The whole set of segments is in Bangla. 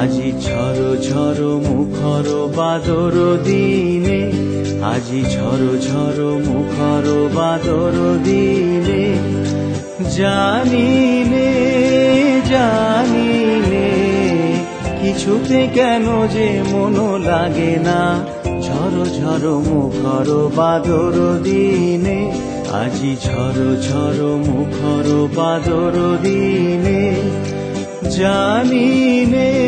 আজি ঝড় ঝড় মুখর বাদর দিনে, আজি ঝড় ঝড় মুখর বাদর দিনে জানিনে জানিনে কিছুতে কেন যে মন লাগে না। ঝড় ঝড় মুখর বাদর দিনে, আজি ঝড় ঝড় মুখর বাদর দিনে জানিনে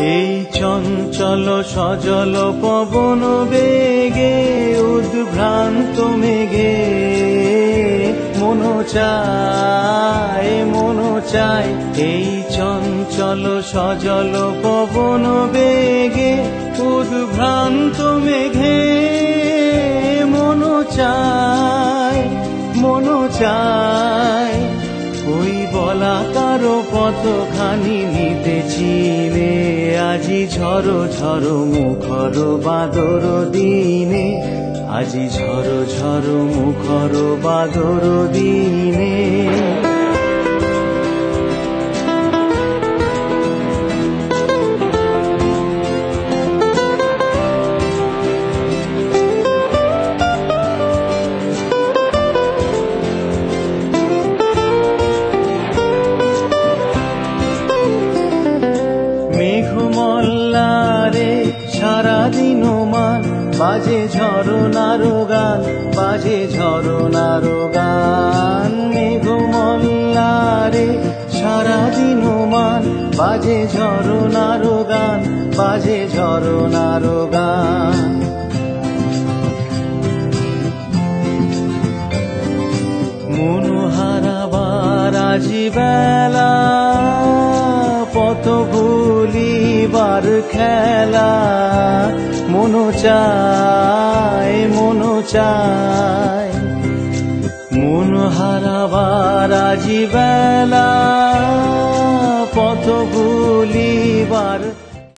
এই চঞ্চল সজল পবন বেগে, উদ্ভ্রান্ত মেঘে। মন চায় মন চায়, এই চঞ্চল সজল পবন বেগে, উদ্ভ্রান্ত মেঘে। মন চায় মন চায়, ওই বলা কারও কতখানি নিতেছি। রে আজি ঝরো ঝরো মুখর বাদর দিনে আজি ঝরো ঝরো মুখর বাদর দিনে। বাজে ঝরনার গান বাজে ঝরনার গান মেঘমল্লারে সারাদিন মান বাজে ঝরনার গান বাজে ঝরনার গান মনোহারাবার আজি বেলা পথ ভুলিবার খেলা। চায় মন চায় মন হারাবার আজি বেলা পথ ভুলিবার